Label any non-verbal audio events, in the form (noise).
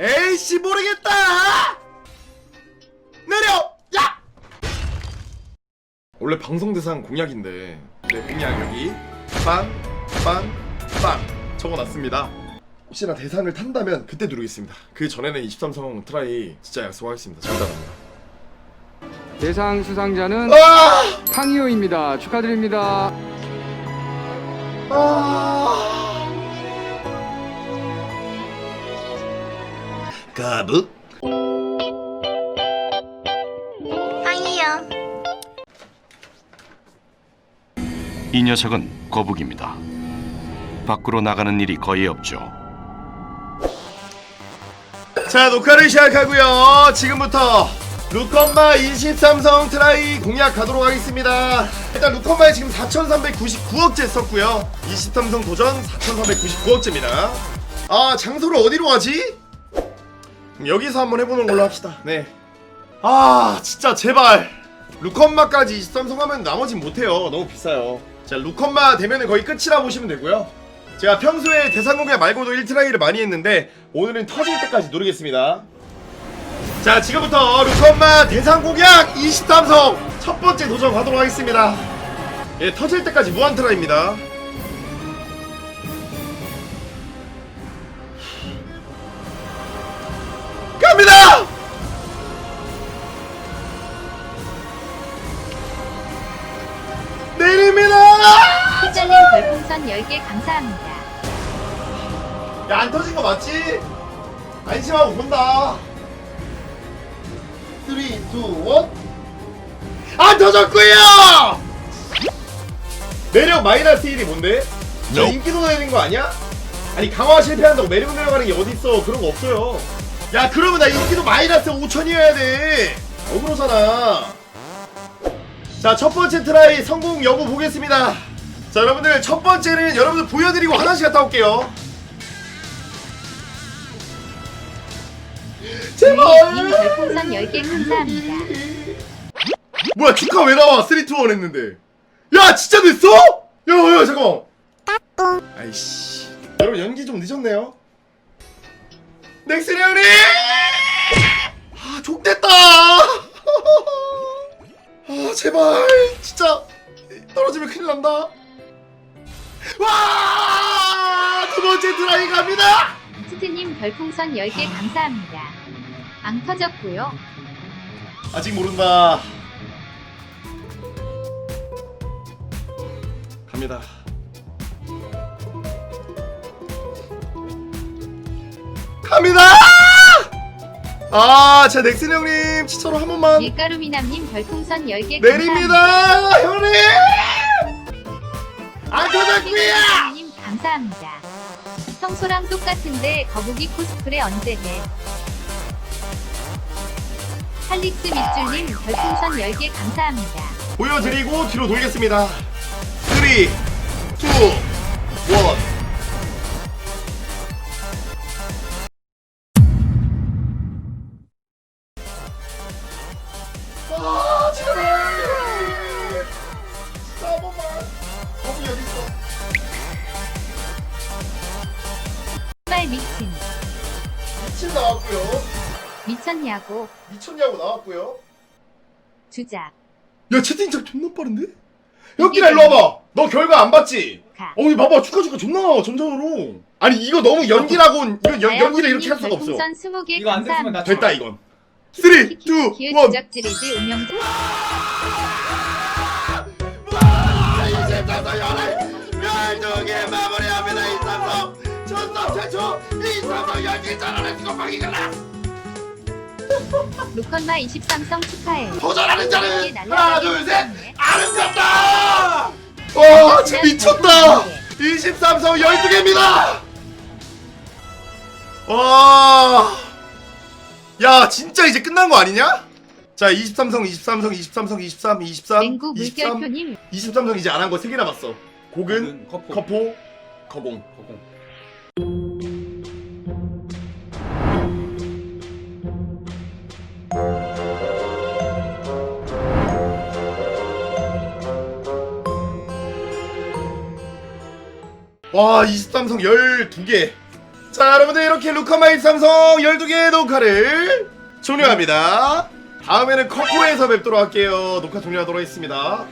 에이씨 모르겠다! 내려! 야! 원래 방송 대상 공약인데. 네 공약 여기. 빵빵빵 적어놨습니다. 혹시나 대상을 탄다면 그때 누르겠습니다. 그 전에는 23성 트라이 진짜 약속하겠습니다. 장담합니다. 대상 수상자는 아! 황희호입니다. 축하드립니다. 아! 가득 황이요. 이 녀석은 거북입니다. 밖으로 나가는 일이 거의 없죠. 자 녹화를 시작하고요 지금부터 루컨마 23성 트라이 공략 가도록 하겠습니다 일단 루컨마에 지금 4399억째 썼고요 23성 도전 4399억째입니다 아 장소를 어디로 가지? 여기서 한번 해보는 걸로 합시다. 네 아 진짜 제발. 루컨마까지 23성 하면 나머진 못해요. 너무 비싸요. 자 루컨마 되면은 거의 끝이라 보시면 되고요. 제가 평소에 대상 공략 말고도 1트라이를 많이 했는데 오늘은 터질 때까지 노리겠습니다. 자 지금부터 루컨마 대상 공약 23성 첫 번째 도전 가도록 하겠습니다. 예 터질 때까지 무한 트라이입니다 별풍선 10개 감사합니다. 야 안 터진 거 맞지? 안심하고 본다 3, 2, 1 안 터졌구요! 매력 마이너스 1이 뭔데? 저. 인기도 내는 거 아니야? 아니 강화 실패한다고 매력 내려가는 게 어딨어 그런 거 없어요 야 그러면 나 인기도 마이너스 5천이어야 돼 억울하잖아 자 첫 번째 트라이 성공 여부 보겠습니다 자 여러분들 첫 번째는 여러분들 보여드리고 하나씩 갔다 올게요. 제발! 님 별풍선 10개 감사합니다. 뭐야 축하 왜 나와? 3, 2, 1 했는데. 야 진짜 됐어? 야야 잠깐만. 아이씨. 여러분 연기 좀 늦었네요. 형님 아 족됐다! (laughs) 아 제발. 진짜 떨어지면 큰일 난다 와 두 번째 드라이 갑니다 스트님 별풍선 10개 감사합니다. 안 터졌고요. 아직 모른다. 갑니다. 갑니다! 아, 제 넥슨 형님, 진짜로 한 번만 밀가루미남님 별풍선 10개 내립니다, 형님! 안 터졌구야! 님 감사합니다. 평소랑 똑같은데 거북이 코스프레 언제 해? 할릭스 밑줄님 별풍선 10개 감사합니다. 보여드리고 뒤로 돌겠습니다. 3, 2, 1. 아, 미친 나왔고요. 미쳤냐고. 미쳤냐고 나왔고요. 주작. 야 채팅창 존나 빠른데? 혁기라 일로 와봐. 너 결과 안 봤지? 가. 어 이 봐봐 축하 축하 존나 나와 점점으로. 아니 이거 너무 연기라고 이거 연, 연기를 이렇게 할 수가 없어. 별풍선 20개 이거 안 됐으면 나 감사합니다. 됐다 이건. 3, 2, 1. 기우 주작 지리즈 운영자. 전성 최초 이 삼성 연기 잘하는 이거 글라. 루컨마 23성 축하해. 도전하는 자는 하나 둘셋. 아름답다. 와 진짜 미쳤다. 23성 12개입니다. 와 야 진짜 이제 끝난 거 아니냐? 자 23성 23성 23성 23 23 맹구 23 물결표님. 23성 이제 안 한 거 3개 남았어. 곡은 커포. 거공 거공 와 23성 12개. 자 여러분들 이렇게 루커마이 삼성 12개의 녹화를 종료합니다. 다음에는 커프에서 뵙도록 할게요. 녹화 종료하도록 하겠습니다